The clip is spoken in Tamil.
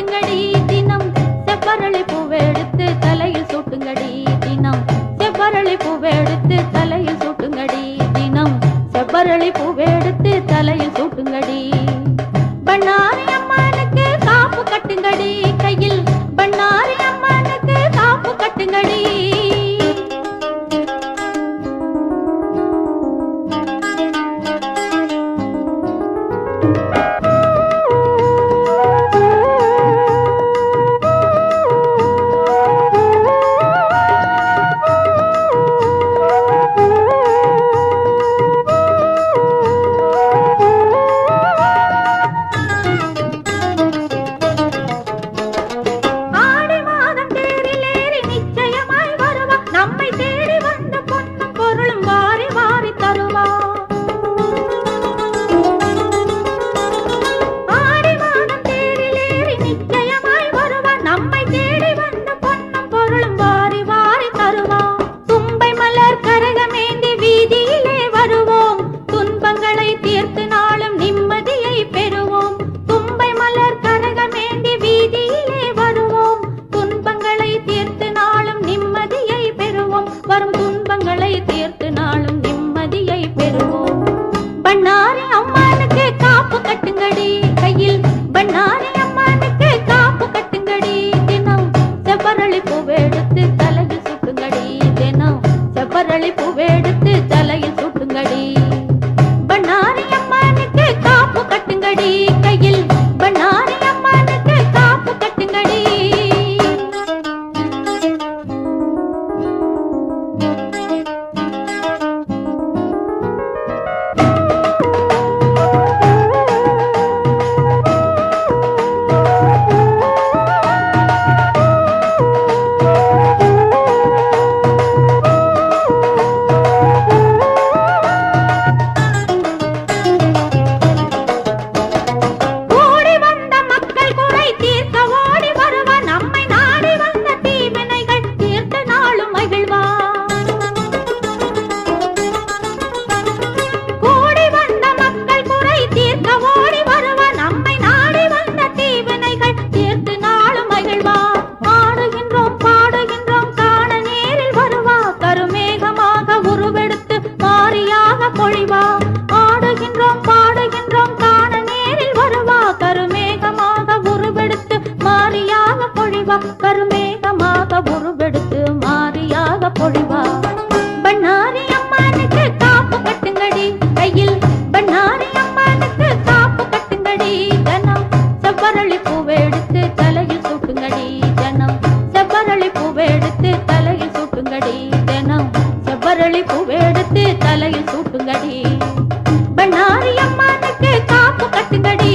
சூட்டுங்கடி தினம். செவ்வரளி பூவை எடுத்து தலையில் சூட்டுங்கடி தினம். செவ்வரளி பூவை எடுத்து தலையில் சூட்டுங்கடி தினம். செவ்வரளி பூவை எடுத்து தலையில் சூட்டுங்கடி. பண்ணாரி அம்மனுக்கு காப்பு கட்டுங்கடி. கையில் தினம் செவ்வரளி பூவெடுத்து தலையில் சூட்டுங்கடி. பண்ணாரி அம்மானுக்கு காப்பு கட்டுங்கடி.